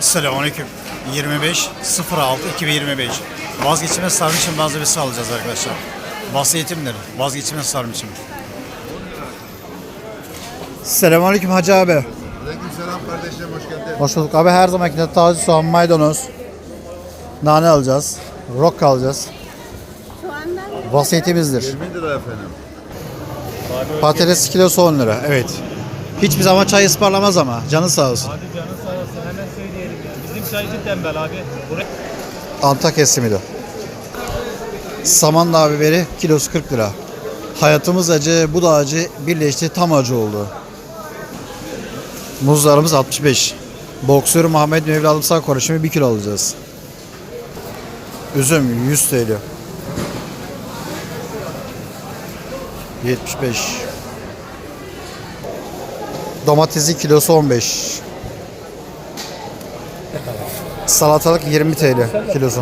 Selamünaleyküm. 25 06 2025. Vazgeçilmez sarmışım malzemesi alacağız arkadaşlar. Vasiyetimdir. Vazgeçilmez sarmışım. Selamünaleyküm Hacı abi. Aleykümselam kardeşim hoş geldin. Hoş bulduk abi. Her zamanki taze soğan, maydanoz, nane alacağız. Rock alacağız. Vasiyetimizdir. 20 lira efendim. Patates kilosu 10 lira. Evet. Hiçbir zaman çay ısmarlamaz ama. Canı sağ olsun. Abi canın sağ olsun hemen söyleyelim ya. Bizim çaycı tembel abi. Buraya Antakya simidi. Samandağ biberi kilosu 40 lira. Hayatımız acı, bu da acı, birleşti tam acı oldu. Muzlarımız 65. Boksör Muhammed Mevla Sağ karışımı 1 kilo alacağız. Üzüm 100 TL. 75. Domatesi kilosu 15. Salatalık 20 TL kilosu.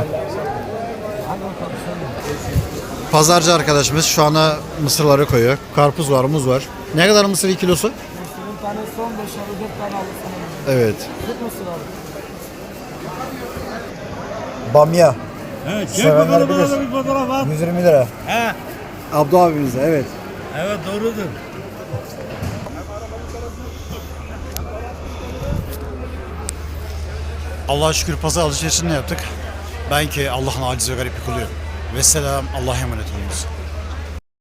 Pazarcı arkadaşımız şu anda mısırları koyuyor. Karpuz var, muz var. Ne kadar mısır kilosu? Mısırın tanesi 15 abi 4 tane alırsın. Evet. 40 mısır abi. Bamya. Evet Sevenler bilir. bir fotoğraf at. 120 lira. He. Abdü abimize evet. Evet doğrudur. Allah'a şükür pazar alışverişini yaptık. Ben ki Allah'ın aciz ve garip bir kuluyum. Vesselam Allah'a emanet olunuz.